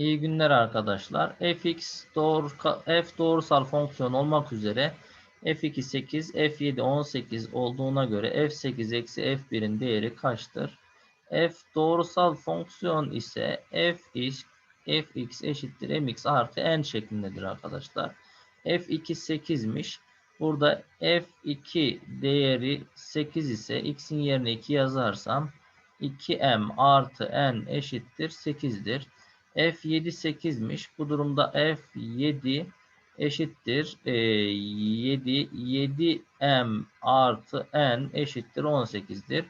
İyi günler arkadaşlar. fx doğru f doğrusal fonksiyon olmak üzere f2 8, f7 18 olduğuna göre f8 eksi f1'in değeri kaçtır? f doğrusal fonksiyon ise fx, fx eşittir mx artı n şeklindedir arkadaşlar. f2 8'miş. Burada f2 değeri 8 ise x'in yerine 2 yazarsam 2m artı n eşittir 8'dir. F7 8'miş. Bu durumda F7 eşittir. E, 7 7M artı N eşittir 18'dir.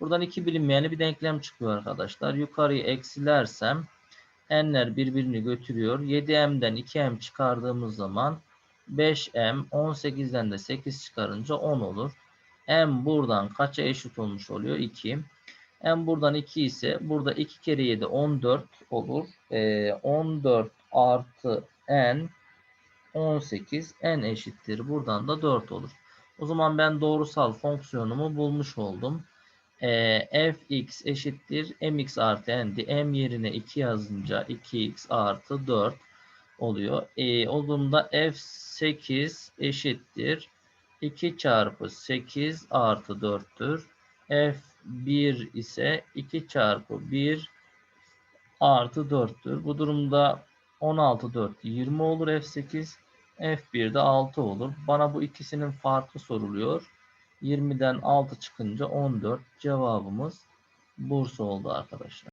Buradan iki bilinmeyeni bir denklem çıkıyor arkadaşlar. Yukarıyı eksilersem N'ler birbirini götürüyor. 7M'den 2M çıkardığımız zaman 5M 18'den de 8 çıkarınca 10 olur. M buradan kaça eşit olmuş oluyor? 2. M buradan 2 ise burada 2 kere 7 14 olur. Ee, 14 artı N 18 N eşittir. Buradan da 4 olur. O zaman ben doğrusal fonksiyonumu bulmuş oldum. Ee, fx eşittir mx artı n'di. m yerine 2 yazınca 2x artı 4 oluyor. Ee, o durumda f8 eşittir. 2 çarpı 8 artı 4'tür. F1 ise 2 çarpı 1 artı 4'tür. Bu durumda 16 4 20 olur f8. f1 de 6 olur. Bana bu ikisinin farkı soruluyor. 20'den 6 çıkınca 14 cevabımız Bursa oldu arkadaşlar.